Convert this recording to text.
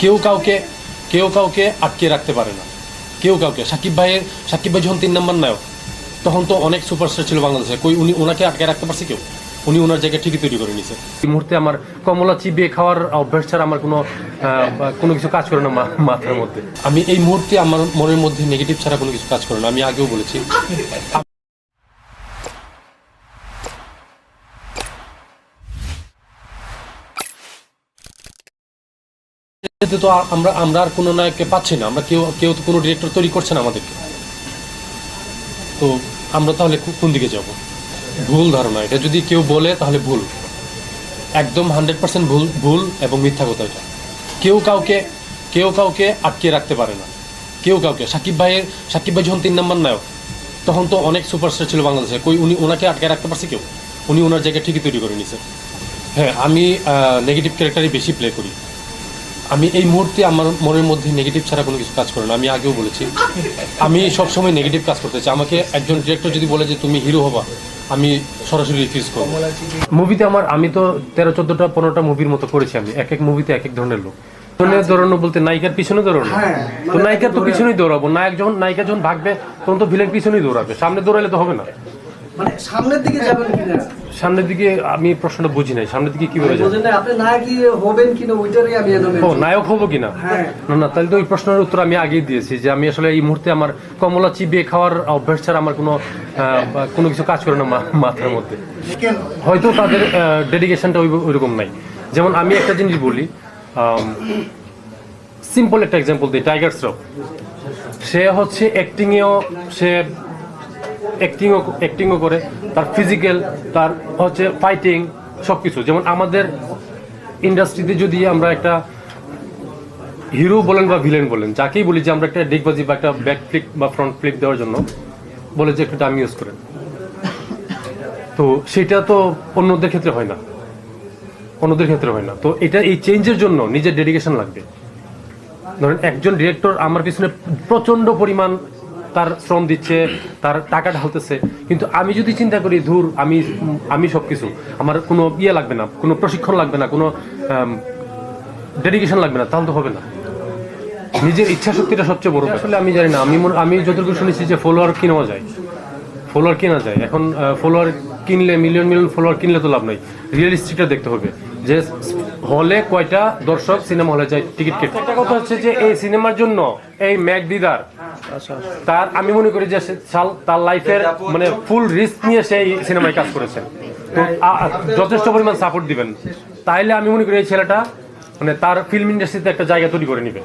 কেউ কাউকে কেউ কাউকে আটকে রাখতে পারে না। কেউ কাউকে। সাকিব ভাইয়ের, সাকিব ভাই যখন তিন নম্বর নায়ক, তখন তো অনেক সুপারস্টার ছিল বাংলাদেশে। কই, উনি ওনাকে আটকে রাখতে পারছে কেউ? উনি ওনার জায়গায় ঠিকই তৈরি করে নিছে। এই মুহূর্তে আমার কমলা চিবিয়ে খাওয়ার অভ্যাস ছাড়া আমার কোনো কোনো কিছু কাজ করে না মাথার মধ্যে। আমি এই মুহূর্তে আমার মনের মধ্যে নেগেটিভ ছাড়া কোনো কিছু কাজ করে না। আমি আগেও বলেছি। এতে তো আমরা আমরা আর কোনো নায়ককে পাচ্ছি না, আমরা কেউ কেউ তো কোনো ডিরেক্টর তৈরি করছে না আমাদেরকে। তো আমরা তাহলে কোন দিকে যাব? ভুল ধারণা এটা। যদি কেউ বলে, তাহলে ভুল। একদম হান্ড্রেড পার্সেন্ট ভুল ভুল এবং মিথ্যা কথা এটা। কেউ কাউকে কেউ কাউকে আটকে রাখতে পারে না। কেউ কাউকে। সাকিব ভাইয়ের সাকিব ভাই যখন তিন নম্বর নায়ক, তখন তো অনেক সুপারস্টার ছিল বাংলাদেশে। কই উনি ওনাকে আটকে রাখতে পারছে কেউ? উনি ওনার জায়গায় ঠিকই তৈরি করে নিছে। হ্যাঁ আমি নেগেটিভ ক্যারেক্টারই বেশি প্লে করি। আমি এই মুহূর্তে আমার মনের মধ্যে নেগেটিভ ছাড়া কোনো কিছু কাজ করে না আমি আগেও বলেছি। আমি সবসময় নেগেটিভ কাজ করতে চাই। আমাকে একজন ডিরেক্টর যদি বলে যে তুমি হিরো হবা আমি সরাসরি রিফিউজ করব। মুভিতে আমার আমি তো তেরো চোদ্দটা পনেরোটা মুভির মতো করেছি আমি এক এক মুভিতে এক এক ধরনের লোক। পিছনে দৌড়ানো বলতে নায়িকার পিছনে দৌড়ানো। তো নায়িকার তো পিছনেই দৌড়াবো। নায়ক যখন নায়িকা যখন ভাগবে তখন তো ভিলেন পিছনেই দৌড়াবে। সামনে দৌড়ালে তো হবে না। মানে সামনের দিকে যাবেন কিনা? সামনের দিকে আমি প্রশ্নটা বুঝি নাই। সামনের দিকে কীভাবে আপনি নায়কই হবেন কিনা ওইটারই আমি ও নায়ক হব কিনা? হ্যাঁ। না না তাহলে তো ওই প্রশ্নের উত্তর আমি আগেই দিয়েছি যে আমি আসলে এই মুহূর্তে আমার কমলা চিবিয়ে খাওয়ার অভ্যাস ছাড়া আমার কোনো কোনো কিছু কাজ করে না মাথার মধ্যে। হয়তো তাদের ডেডিকেশনটা ওই ওইরকম নাই। যেমন আমি একটা জিনিস বলি সিম্পল একটা এক্সাম্পল দিই টাইগার শ্রফ সে হচ্ছে অ্যাক্টিংয়েও সে অ্যাক্টিংও অ্যাক্টিংও করে, তার ফিজিক্যাল তার হচ্ছে ফাইটিং সব কিছু যেমন আমাদের ইন্ডাস্ট্রিতে যদি আমরা একটা হিরো বলেন বা ভিলেন বলেন, যাকেই বলি যে আমরা একটা ডিগবাজি বা একটা ব্যাক ফ্লিপ বা ফ্রন্ট ফ্লিপ দেওয়ার জন্য বলে যে একটু দাম ইউজ করেন। তো সেটা তো অন্যদের ক্ষেত্রে হয় না। অন্যদের ক্ষেত্রে হয় না। তো এটা এই চেঞ্জের জন্য নিজের ডেডিকেশন লাগবে। ধরেন একজন ডিরেক্টর আমার পিছনে প্রচণ্ড পরিমাণ তার শ্রম দিচ্ছে তার টাকা ঢালতেছে। কিন্তু আমি যদি চিন্তা করি ধুর আমি আমি সব কিছু আমার কোনো ইয়ে লাগবে না কোনো প্রশিক্ষণ লাগবে না কোনো ডেডিকেশন লাগবে না তাহলে তো হবে না। নিজের ইচ্ছা শক্তিটা সবচেয়ে বড় আসলে আমি জানি না আমি আমি যতটুকু শুনেছি যে ফলোয়ার কিনেওয়া যায়। ফলোয়ার কেনা যায়। এখন ফলোয়ার কিনলে মিলিয়ন মিলিয়ন ফলোয়ার কিনলে তো লাভ নাই। রিয়েলিস্টিকটা দেখতে হবে যে হলে কয়টা দর্শক সিনেমা হলে যায় টিকিট কেটে। একটা কথা হচ্ছে যে এই সিনেমার জন্য এই ম্যাক দিদার তার আমি মনে করি যে সাল- তার লাইফের মানে ফুল রিস্ক নিয়ে সেই সিনেমায় কাজ করেছে। তো যথেষ্ট পরিমাণ সাপোর্ট দিবেন। তাইলে আমি মনে করি এই ছেলেটা মানে তার ফিল্ম ইন্ডাস্ট্রিতে একটা জায়গা তৈরি করে নিবে।